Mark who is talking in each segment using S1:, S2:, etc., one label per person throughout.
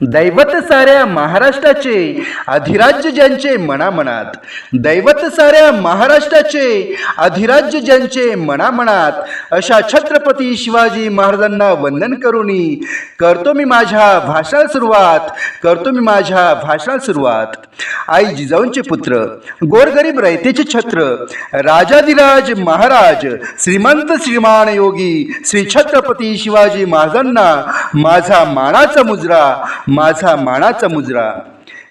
S1: दैवत साऱ्या महाराष्ट्राचे अधिराज्य ज्यांचे मनामनात. दैवत साऱ्या महाराष्ट्राचे अधिराज्य ज्यांचे मनामनात. अशा छत्रपती शिवाजी महाराजांना वंदन करूनी करतो मी माझ्या भाषणाला सुरुवात करतो मी माझ्या भाषणाला सुरुवात. आई जिजाऊंचे पुत्र गोरगरीब रयतेचे छत्र राजाधिराज महाराज श्रीमंत श्रीमान योगी श्री छत्रपती शिवाजी महाराजांना माझा मानाचा मुजरा माझा मानाचा मुजरा.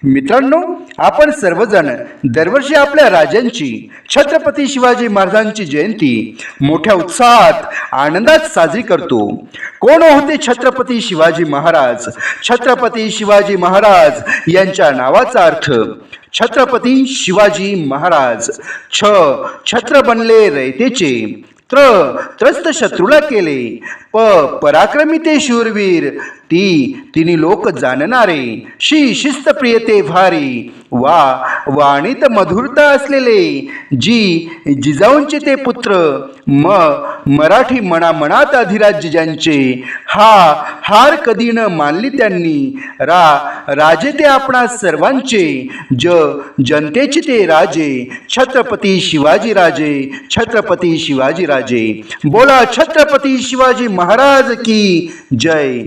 S1: मित्रांनो आपण सर्वजण दरवर्षी आपल्या राजांची छत्रपती शिवाजी महाराजांची जयंती मोठ्या उत्साहात आनंदात साजरी करतो. कोण होते छत्रपती शिवाजी महाराज? छत्रपती शिवाजी महाराज यांच्या नावाचा अर्थ छत्रपती शिवाजी महाराज. छ छत्र बनले रयतेचे. त्र त्रस्त शत्रूला केले. प पराक्रमी ते शूरवीर. ती तिने लोक जाणणारे. शी शिस्त प्रियते भारी. वा वाणीत मधुरता असलेले जी जिजाऊंचे ते पुत्र म मराठी मनामनात अधिराज्य ज्यांचे हा हार कधी न मानली त्यांनी रा राजे ते आपणा सर्वांचे ज जनतेचे ते राजे छत्रपती शिवाजी राजे छत्रपती शिवाजी राजे. बोला छत्रपती शिवाजी महाराज की जय.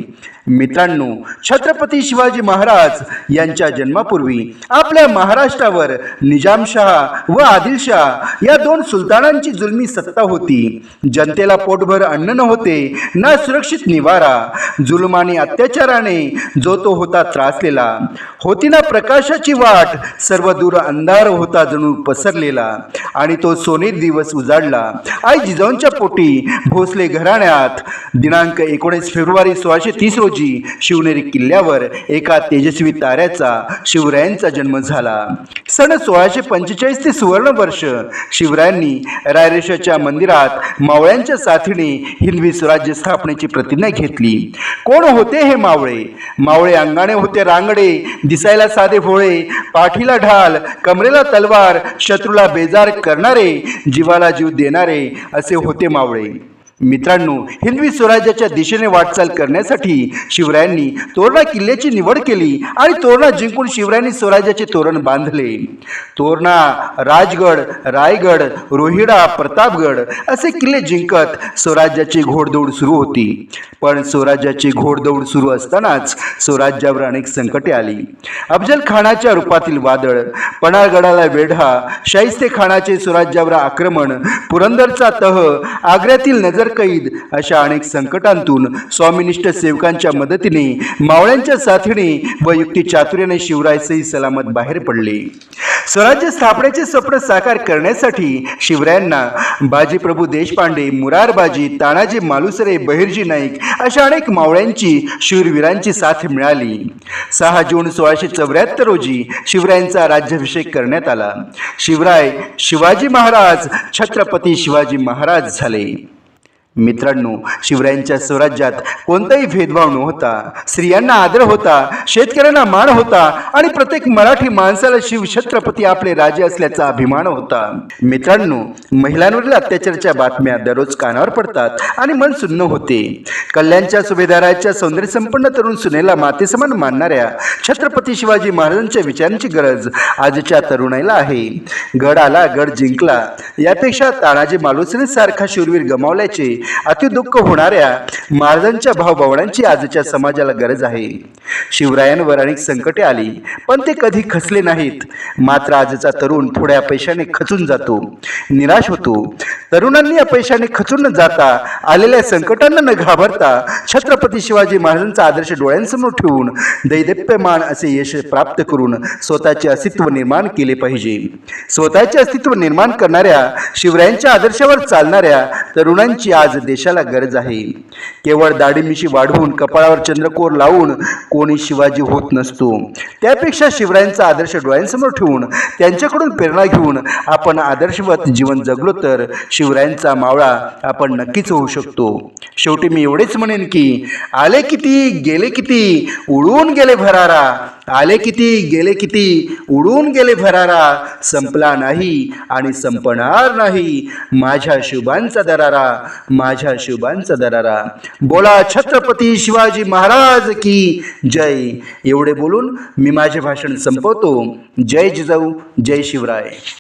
S1: मित्रांनो छत्रपती शिवाजी महाराज यांच्या जन्मापूर्वी आपल्या महाराष्ट्रावर निजामशाह व आदिलशाह या दोन सुलतानांची जुलमी सत्ता होती. जनतेला पोटभर अन्न नव्हते ना सुरक्षित निवारा. जुलमानी अत्याचाराने जो तो होता त्रासलेला. होती ना प्रकाशाची वाट सर्व दूर अंधार होता जणू पसरलेला. आणि तो सोने दिवस उजाडला. आई जिजाऊंच्या पोटी भोसले घराण्यात. दिनांक एकोणीस फेब्रुवारी सोळाशे तीस रोजी शिवनेरी किल्ल्यावर एका तेजस्वी ताऱ्याचा शिवरायांचा जन्म झाला. सन सोळाशे पंचेचाळीस ते सुवर्ण वर्ष शिवरायांनी रायरेशाच्या मंदिरात मावळ्यांच्या साथीने हिंदवी स्वराज्य स्थापनेची प्रतिज्ञा घेतली. कोण होते हे मावळे? मावळे अंगाने होते रांगडे दिसायला साधे भोळे पाठीला ढाल कमरेला तलवार शत्रूला बेजार करणारे जीवाला जीव देणारे असे होते मावळे. मित्रांनो हिंदवी स्वराज्याच्या दिशेने वाटचाल करण्यासाठी शिवरायांनी तोरणा किल्ल्याची निवड केली आणि तोरणा जिंकून शिवरायांनी स्वराज्याचे तोरण बांधले. तोरणा राजगड रायगड रोहिडा प्रतापगड असे किल्ले जिंकत स्वराज्याची घोडदौड सुरू होती. पण स्वराज्याची घोडदौड सुरू असतानाच स्वराज्यावर अनेक संकटे आली. अफजल खानाच्या रूपातील वादळ पणारगडाला वेढा शाहिस्ते खानाचे स्वराज्यावर आक्रमण पुरंदरचा तह आग्र्यातील नजर कैद अशा अनेक संकटांतून स्वामीनिष्ठ सेवकांच्या मदतीने मावळ्यांच्या साथीने व युक्ती चातुर्याने शिवराय सही सलामत बाहेर पडले. स्वराज्य स्थापनेचे स्वप्न साकार करण्यासाठी शिवरायांना बाजीप्रभू देशपांडे मुरारबाजी तानाजी मालुसरे बहिर्जी नाईक अशा अनेक मावळ्यांची शूरवीरांची साथ मिळाली. सहा जून सोळाशे चौऱ्याहत्तर रोजी शिवरायांचा राज्याभिषेक करण्यात आला. शिवराय शिवाजी महाराज छत्रपती शिवाजी महाराज झाले. मित्रांनो शिवरायांच्या स्वराज्यात कोणताही भेदभाव नव्हता स्त्रियांना आदर होता शेतकऱ्यांना मान होता आणि प्रत्येक मराठी माणसाला शिव छत्रपती आपले राजे असल्याचा अभिमान होता. मित्रांनो महिलांवरील अत्याचाराच्या बातम्या दररोज कानावर पडतात आणि मन सुन्न होते. कल्याणच्या सुभेदाराच्या सौंदर्य संपन्न तरुण सुनेला मातेसमान मानणाऱ्या छत्रपती शिवाजी महाराजांच्या विचारांची गरज आजच्या तरुणाईला आहे. गड आला गड जिंकला. यापेक्षा तानाजी मालुसरे सारखा शूरवीर गमावल्याचे अतिदुःख होणाऱ्या महाराजांच्या भावभावनांची आजच्या समाजाला गरज आहे. शिवरायांवर अनेक संकटे आली पण ते कधी खचले नाहीत. मात्र आजचा तरुण थोड्या पैशाने खचून जातो निराश होतो. तरुणांनी या पैशाने खचून न जाता आलेल्या संकटांना न घाबरता छत्रपती शिवाजी महाराजांचा आदर्श डोळ्यांसमोर ठेवून दैदप्यमान असे यश प्राप्त करून स्वतःचे अस्तित्व निर्माण केले पाहिजे. स्वतःचे अस्तित्व निर्माण करणाऱ्या शिवरायांच्या आदर्शावर चालणाऱ्या तरुणांची आज आज देशाला गरज आहे. केवळ दाढीमिशी वाढवून कपाळावर चंद्रकोर लावून कोणी शिवाजी होत नसतो. त्यापेक्षा शिवरायांचा आदर्श डोळ्यांसमोर ठेवून त्यांच्याकडून प्रेरणा घेऊन आपण आदर्शवत जीवन जगलो तर शिवरायांचा मावळा आपण नक्कीच होऊ शकतो. शेवटी मी एवढेच म्हणेन की आले किती गेले किती उडून गेले भरारा. आले किती गेले किती? उडून गेले भरारा संपला नाही आणि संपणार नाही माझ्या शुभांचा दरारा माझ्या शुभांचा दरारा. बोला छत्रपती शिवाजी महाराज की जय. एवढे बोलून मी माझे भाषण संपवतो. जय जिजाऊ जय शिवराय.